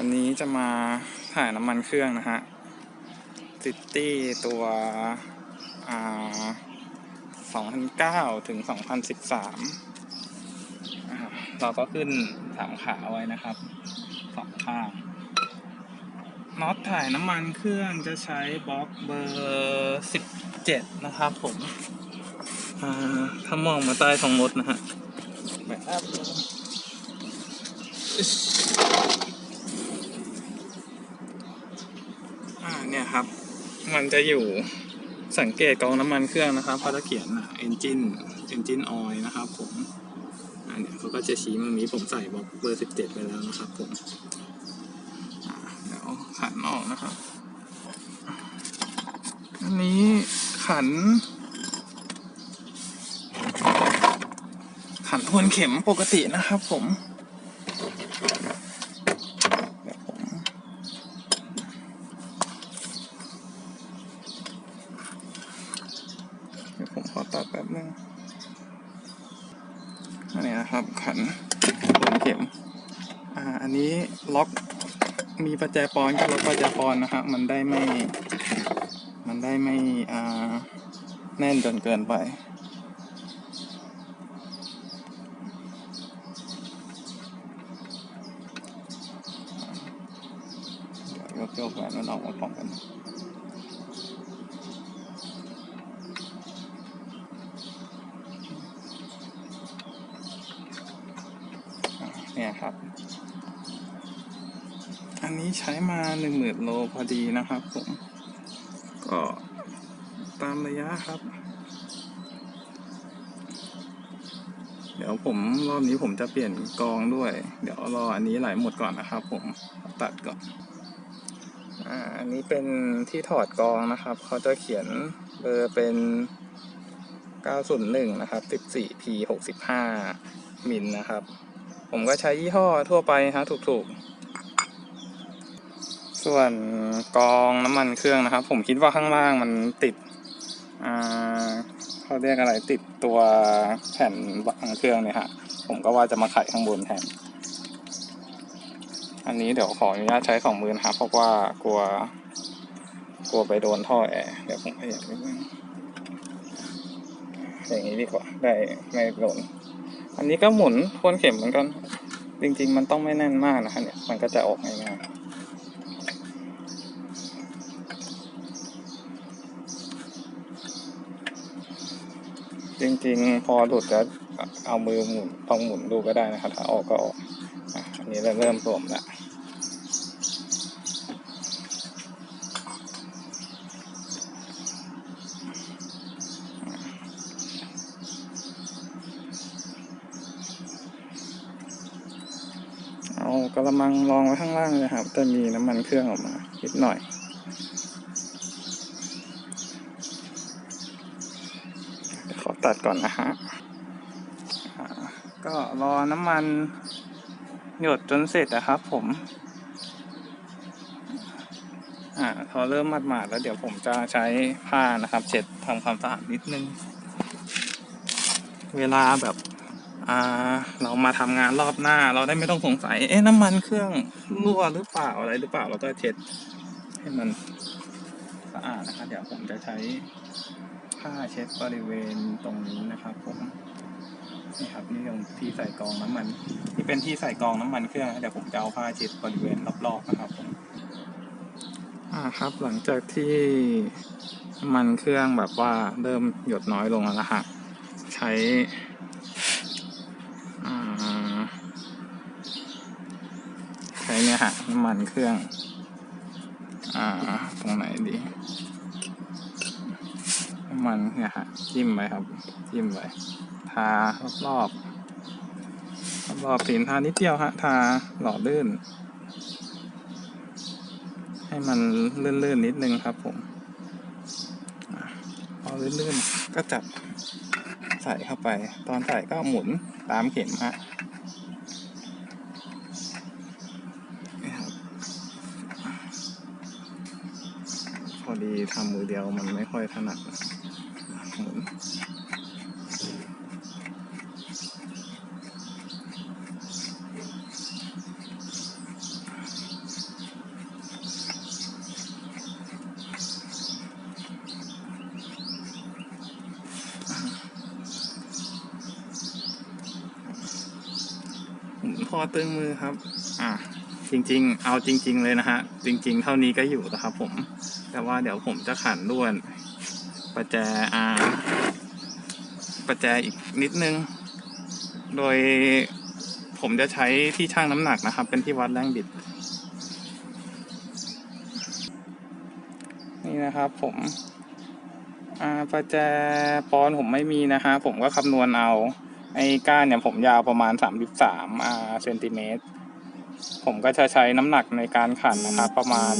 วันนี้จะมาถ่ายน้ำมันเครื่องนะฮะซิตี้ตัว2009 ถึง 2013 เราก็ขึ้นสามขาไว้นะครับสองข้างน็อตถ่ายน้ำมันเครื่องจะใช้บล็อกเบอร์17 นะครับผมอ่าถ้ามองมาใต้ท้องรถนะฮะแบบอึ๊ช อ่า เนี่ยครับ มันจะอยู่สังเกตกองน้ำมันเครื่องนะครับเขาจะเขียนอะ engine engine oil นะครับ ผมอันเนี้ยเขาก็จะชี้มานี้ผมใส่บล็อกเบอร์สิบเจ็ดไปแล้วนะครับ ผมเดี๋ยวขันออกนะครับ อันนี้ขัน ขันทวนเข็มปกตินะครับ ผมเดี๋ยวผม เดี๋ยวผมขอตัด แป๊บนึงอันนี้นะครับ ขันเข็มอ่าอันนี้ล็อกมีประแจปอนก็ล็อกประแจปอนนะครับมันได้ไม่ มันได้ไม่อ่าแน่นจนเกินไปเดี๋ยกโยกแหวนมันออกมาพร้อมกัน อ่าเครับ อันนี้ใช้มาหนึ่งหมื่นโลพอดีนะครับผม ก็ตามระยะครับ เดี๋ยวผมรอบนี้ผมจะเปลี่ยนกองด้วย เดี๋ยวรออันนี้ไหลหมดก่อนนะครับ ผมตัดก่อนอ่าอันนี้เป็นที่ถอดกองนะครับ เขาจะเขียนเบอร์เป็น901 นะครับ 14P 65 มิลนะครับ ผมก็ใช้ยี่ห้อทั่วไปฮะถูกๆ ส่วนกองน้ำมันเครื่องนะครับ ผมคิดว่าข้างล่างมันติดอ่าเขาเรียกอะไรติดตัวแผ่นวางเครื่องเนี่ยฮะผมก็ว่าจะมาไขข้างบนแทน อันนี้เดี๋ยวขออนุญาตใช้สองมือนะครับเพราะว่ากลัว กลัวไปโดนท่อแอร์เดี๋ยวผมขยับนิดนึงอย่างนี้ดีกว่าได้ไม่โดน อันนี้ก็หมุนทวนเข็มเหมือนกัน จริง ๆ มันต้องไม่แน่นมากนะคะเนี่ย มันก็จะออกง่ายๆจริงๆ พอหลุดแล้วเอามือหมุนลองหมุนดูก็ได้นะครับ ถ้าออกก็ออกอันนี้เราเริ่มสวมแล้ว ระมังรองไว้ข้างล่างเลยครับ จะมีน้ำมันเครื่องออกมานิดหน่อยขอตัดก่อนนะฮะก็รอน้ำมันหยดจนเสร็จนะครับผม อ่าพอเริ่มมัดหมาดแล้วเดี๋ยวผมจะใช้ผ้านะครับ เช็ดทำความสะอาดนิดนึง เวลาแบบ อ่า เรามาทำงานรอบหน้า เราได้ไม่ต้องสงสัย เอ๊ะน้ำมันเครื่องรั่วหรือเปล่าอะไรหรือเปล่า เราก็เช็ดให้มันสะอาดนะครับเดี๋ยวผมจะใช้ผ้าเช็ดบริเวณตรงนี้นะครับ ผมนี่ครับนี่ตรงที่ใส่กองน้ำมันที่เป็นที่ใส่กองน้ำมันเครื่องเดี๋ยวผมจะเอาผ้าเช็ดบริเวณรอบๆนะครับผมอ่าครับ หลังจากที่น้ำมันเครื่องแบบว่าเริ่มหยดน้อยลงแล้วนะฮะใช้ อ่าใช้เนี่ยฮะน้ำมันเครื่อง อ่า ตรงไหนดี น้ำมันเนี่ยฮะจิ้มไปครับ จิ้มไป ทารอบๆรอบๆตีนทานิดเดียวฮะ ทาหล่อลื่น ให้มันลื่นๆนิดนึงครับผมอะพอลื่นๆก็จับใส่เข้าไป ตอนใส่ก็หมุนตามเข็มฮะ ดีทำมือเดียวมันไม่ค่อยถนัดนหมุนพอตึงมือครับ อะ จริง ๆ เอาจริง ๆ เลยนะฮะ จริง ๆ เท่านี้ก็อยู่นะครับผม แต่ว่าเดี๋ยวผมจะขันด้วนประแจอาประแจอีกนิดนึง โดยผมจะใช้ที่ชั่งน้ำหนักนะครับ เป็นที่วัดแรงบิด นี่นะครับผมอาประแจปอนผมไม่มีนะฮะผมก็คำนวณเอา ไอ้ก้านเนี่ยผมยาวประมาณสามสิบสามอาเซนติเมตรผมก็จะใช้น้ำหนักในการขันนะครับประมาณ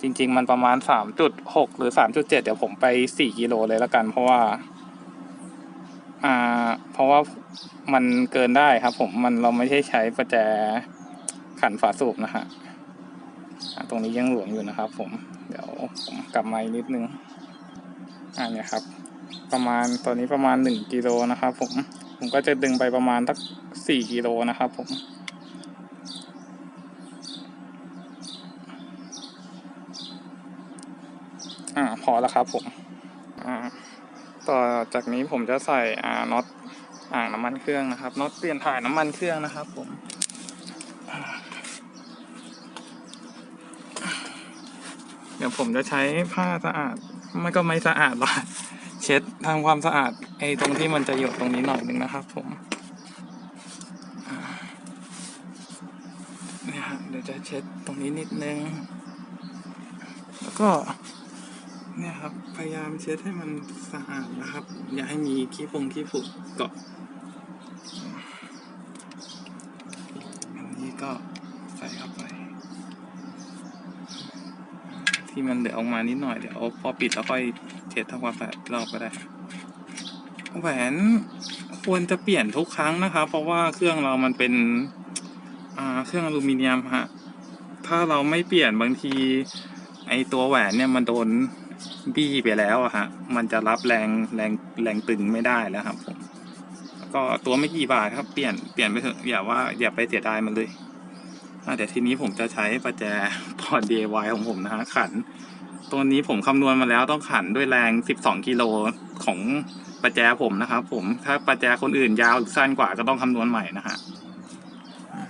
จริง ๆ มันประมาณสามจุดหกหรือสามจุดเจ็ดเดี๋ยวผมไปสี่กิโลเลยละกัน เพราะว่า อ่า เพราะว่ามันเกินได้ครับ ผมมันเราไม่ใช่ใช้ประแจขันฝาสูบนะฮะอ่าตรงนี้ยังหลวมอยู่นะครับ ผม เดี๋ยวผมกลับมาอีกนิดนึงอ่าเนี่ยครับ ประมาณตอนนี้ประมาณหนึ่งกิโลนะครับ ผมผมก็จะดึงไปประมาณสักสี่กิโลนะครับ ผม อ่าพอแล้วครับผมต่อจากนี้ผมจะใส่น็อตอ่างน้ำมันเครื่องนะครับน็อตเปลี่ยนถ่ายน้ำมันเครื่องนะครับผมเดี๋ยวผมจะใช้ผ้าสะอาดมันก็ไม่สะอาดหรอกเช็ดทำความสะอาดไอ้ตรงที่มันจะหยดตรงนี้หน่อยหนึ่งนะครับ ผมเนี่ยฮะเดี๋ยวจะเช็ดตรงนี้นิดนึง แล้วก็ เนี่ยครับ พยายามเช็ดให้มันสะอาดนะครับ อย่าให้มีขี้ฟงขี้ฝุ่นเกาะอันนี้ก็ใส่เข้าไป ที่มันเหลือออกมานิดหน่อยเดี๋ยวพอปิดแล้วค่อยเช็ดทำความสะอาดรอบก็ได้แหวนควรจะเปลี่ยนทุกครั้งนะครับ เพราะว่าเครื่องเรามันเป็นเครื่องอลูมิเนียมฮะถ้าเราไม่เปลี่ยนบางที ไอตัวแหวนเนี่ยมันโดน บี้ไปแล้วอะฮะ มันจะรับแรงแรงแรงตึงไม่ได้แล้วครับผมก็ตัวไม่กี่บาทครับเปลี่ยนเปลี่ยนไปเถอะอย่าว่าอย่าไปเสียดายมันเลยเดี๋ยวทีนี้ผมจะใช้ประแจพอ DIY ของผมนะฮะขัน ตัวนี้ผมคำนวณมาแล้วต้องขันด้วยแรง 12 กิโลของประแจผมนะครับผมถ้าประแจคนอื่นยาวหรือสั้นกว่าก็ต้องคำนวณใหม่นะฮะ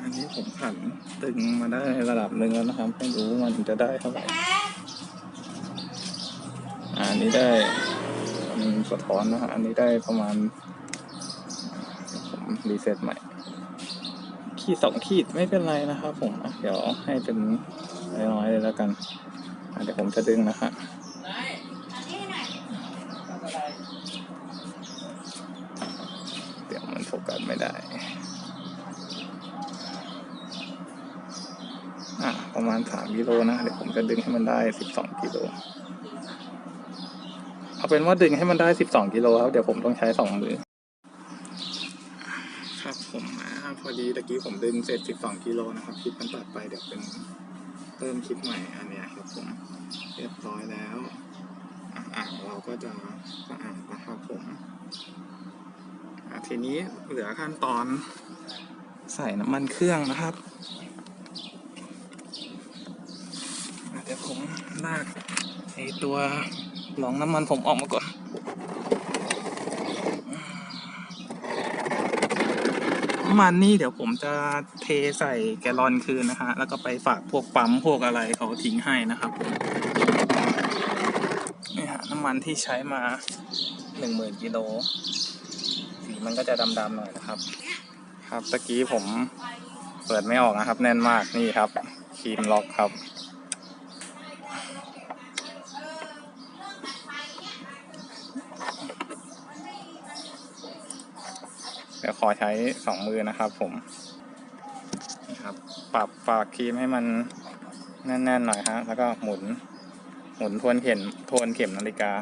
อันนี้ผมขันตึงมาได้ระดับหนึ่งแล้วนะครับไม่รู้มันจะได้เท่าไหร่ อันนี้ได้มันสะท้อนนะฮะอันนี้ได้ประมาณ ผมรีเซ็ตใหม่ ขีดสองขีดไม่เป็นไรนะครับผมอะเดี๋ยวให้เป็นน้อยๆเลยแล้วกันเดี๋ยวผมจะดึงนะฮะเดี๋ยวมันโฟกัสไม่ได้ อะ ประมาณสามกิโลนะ เดี๋ยวผมจะดึงให้มันได้สิบสองกิโล เอาเป็นว่าดึงให้มันได้สิบสองกิโลครับ เดี๋ยวผมต้องใช้สองมือ ครับผมอ่าพอดีตะกี้ผมดึงเสร็จสิบสองกิโลนะครับคลิปมันตัดไปเดี๋ยวเป็นเติมคลิปใหม่อันเนี้ยครับผมเรียบร้อยแล้วอ่างเราก็จะสะอาดนะครับผมอะทีนี้เหลือขั้นตอนใส่น้ำมันเครื่องนะครับอะเดี๋ยวผมลากไอตัว ลองน้ำมันผมออกมาก่อนน้ำมันนี่เดี๋ยวผมจะเทใส่แกลลอนคืนนะฮะ แล้วก็ไปฝากพวกปั๊มพวกอะไรเขาทิ้งให้นะครับนี่ฮะน้ำมันที่ใช้มาหนึ่งหมื่นกิโลสีมันก็จะดำๆหน่อยนะครับ ครับตะกี้ผมเปิดไม่ออกนะครับ แน่นมากนี่ครับครีมล็อกครับ ดี๋ยวขอใช้สองมือนะครับ ผมนะครับปรับปากครีมให้มันแน่นๆหน่อยฮะแล้วก็หมุน หมุนทวนเข็มทวนเข็มนาฬิกา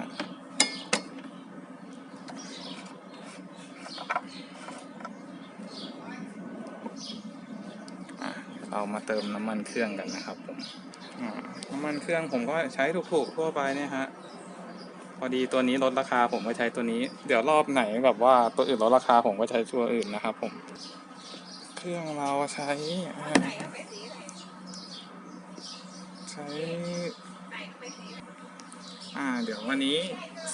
เรามาเติมน้ำมันเครื่องกันนะครับผมน้ำมันเครื่องผมก็ใช้ถูกๆทั่วไปเนี่ยฮะ พอดีตัวนี้ลดราคาผมก็ใช้ตัวนี้ เดี๋ยวรอบไหนแบบว่าตัวอื่นลดราคาผมก็ใช้ตัวอื่นนะครับผม เครื่องเราใช้ ใช้ อ่า เดี๋ยววันนี้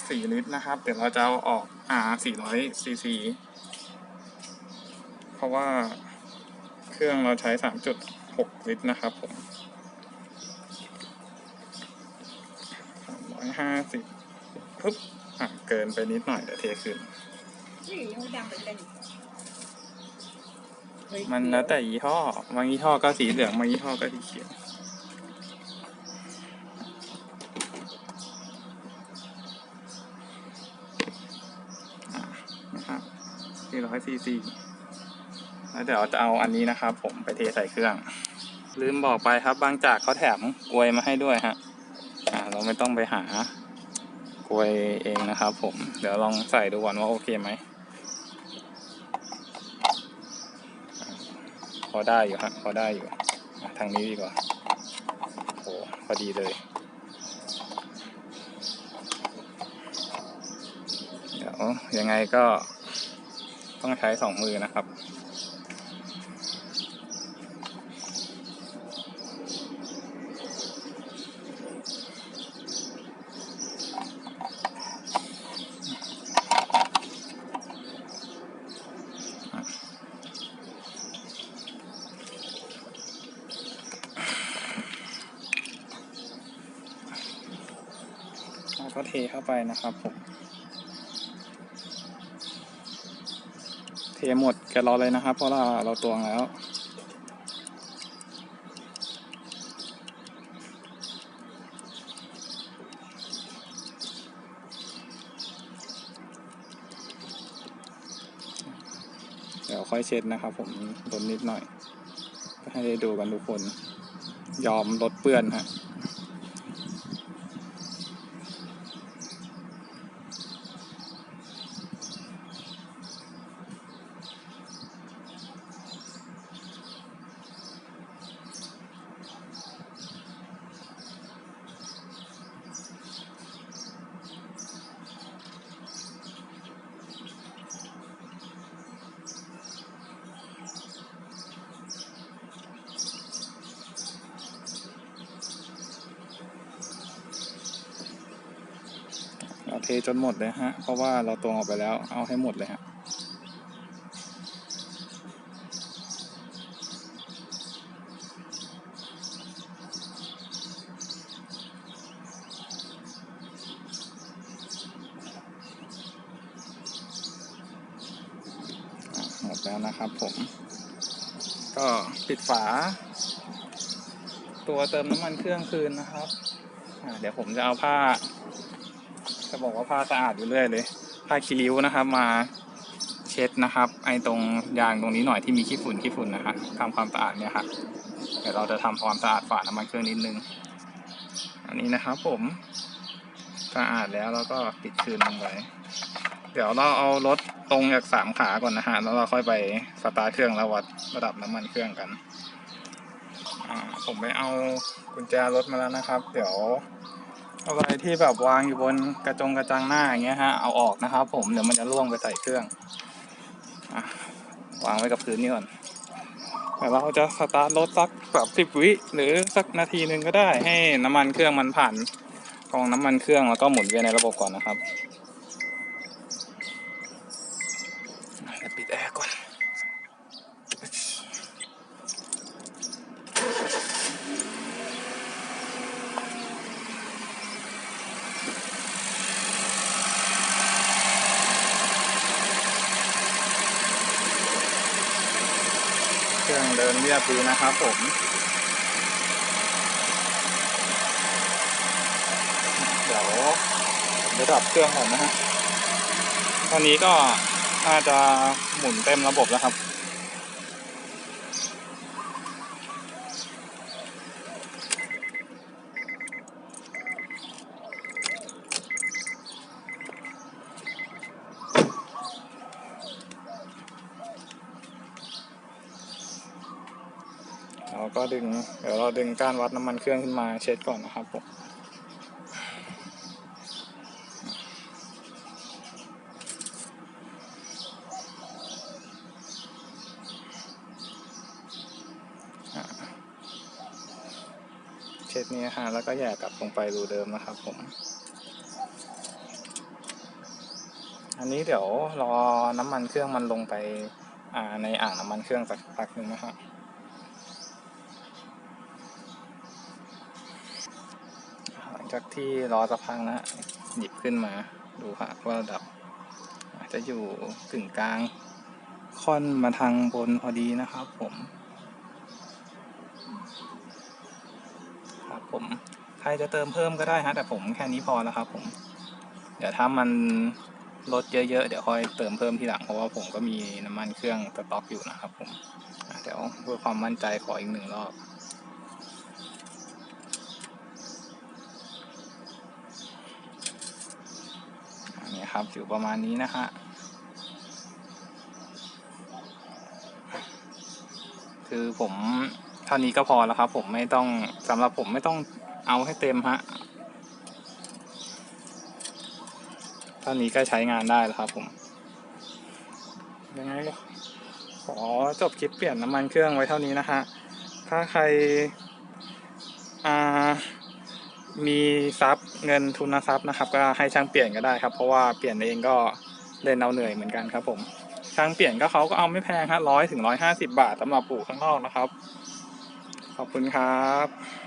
สี่ลิตรนะครับ เดี๋ยวเราจะเอาออกอ่าสี่ร้อยซีซีเพราะว่าเครื่องเราใช้สามจุดหกลิตรนะครับผมสามร้อยห้าสิบ ปึ๊บอะเกินไปนิดหน่อยเดี๋ยวเทขึ้น นี่ยังไม่ดังเหมือนกันเฮ้ยมันแล้วแต่ยี่ห้อบางยี่ห้อก็สีเหลืองบางยี่ห้อก็สีเขียวอะนะครับ400ซีซีแล้วเดี๋ยวจะเอาอันนี้นะครับ ผมไปเทใส่เครื่อง ลืมบอกไปครับบางจากเขาแถมกลวยมาให้ด้วยฮะ อ่า เราไม่ต้องไปหา กวยเองนะครับผม เดี๋ยวลองใส่ดูก่อนว่าโอเคไหม พอได้อยู่ฮะพอได้อยู่ ทางนี้ดีกว่าโอ้พอดีเลย เดี๋ยวยังไงก็ต้องใช้สองมือนะครับ เทเข้าไปนะครับผม เทหมดแกะรอเลยนะครับ เพราะเราเราตวงแล้วเดี๋ยวค่อยเช็ดนะครับผมลดนิดหน่อย ให้ได้ดูกันทุกคน ยอมลดเปื้อนฮะ เทจนหมดเลยฮะ เพราะว่าเราตวงออกไปแล้วเอาให้หมดเลยฮะหมดแล้วนะครับผม ก็ปิดฝา ตัวเติมน้ำมันเครื่องคืนนะครับเดี๋ยวผมจะเอาผ้า จะบอกว่าผ้าสะอาดอยู่เรื่อยเลยผ้าคีริ้วนะครับ มาเช็ดนะครับ ไอ้ตรงยางตรงนี้หน่อยที่มีขี้ฝุ่นขี้ฝุ่นนะครับทำความสะอาดเนี่ยครับเดี๋ยวเราจะทำความสะอาดฝาน้ำมันเครื่องนิดนึง อันนี้นะครับ ผมสะอาดแล้วแล้วก็ปิดคืนลงไปเดี๋ยวเราเอารถตรงจากสามขาก่อนนะฮะแล้วเราค่อยไปสตาร์ทเครื่องแล้ววัดระดับน้ำมันเครื่องกันผมไปเอากุญแจรถมาแล้วนะครับ เดี๋ยว อะไรที่แบบวางอยู่บนกระจงกระจังหน้าอย่างเงี้ยฮะเอาออกนะครับ ผมเดี๋ยวมันจะล่วงไปใส่เครื่องอวางไว้กับพื้นนี่ก่อนเดี๋ยวเราจะสตาร์ทรถสักแบบสิบวิหรือสักนาทีหนึ่งก็ได้ให้น้ำมันเครื่องมันผ่านกองน้ำมันเครื่องแล้วก็หมุนเวียนในระบบก่อนนะครับเดี๋ยวปิดแอร์ก่อน เครื่อง เรียบดีนะครับผมเดี๋ยวผมจะดับเครื่องก่อนนะฮะตอนนี้ก็น่าจะหมุนเต็มระบบแล้วครับ ก็ดึง เดี๋ยวเราดึงก้านวัดน้ำมันเครื่องขึ้นมาเช็ดก่อนนะครับผมเช็ดนี้ฮะแล้วก็แย่กลับลงไปรูเดิมนะครับผม อันนี้เดี๋ยวรอน้ำมันเครื่องมันลงไปในอ่างน้ำมันเครื่องสักพักหนึ่งนะครับ จากที่รอสักพักนะหยิบขึ้นมาดูค่ะว่าระดับ จะอยู่กึ่งกลางค่อนมาทางบนพอดีนะครับผมครับผมใครจะเติมเพิ่มก็ได้ฮะแต่ผมแค่นี้พอแล้วครับผม เดี๋ยวถ้ามันลดเยอะๆ เดี๋ยวค่อยเติมเพิ่มทีหลังเพราะว่าผมก็มีน้ำมันเครื่องสต็อกอยู่นะครับผมเดี๋ยวเพื่อความมั่นใจขออีกหนึ่งรอบ อั นนี้ครับอยู่ประมาณนี้นะฮะคือผมเท่านี้ก็พอแล้วครับ ผมไม่ต้องสำหรับผมไม่ต้องเอาให้เต็มฮะเท่านี้ก็ใช้งานได้แล้วครับผมยังไงก็ขอจบคลิปเปลี่ยนน้ำมันเครื่องไว้เท่านี้นะฮะถ้าใครมีทรัพย์ เงินทุนทรัพย์นะครับ ก็ให้ช่างเปลี่ยนก็ได้ครับ เพราะว่าเปลี่ยนเองก็เล่นเอาเหนื่อยเหมือนกันครับผมช่างเปลี่ยนก็เขาก็เอาไม่แพงฮะร้อยถึงร้อยห้าสิบาทสำหรับปลูกข้างนอกนะครับ ขอบคุณครับ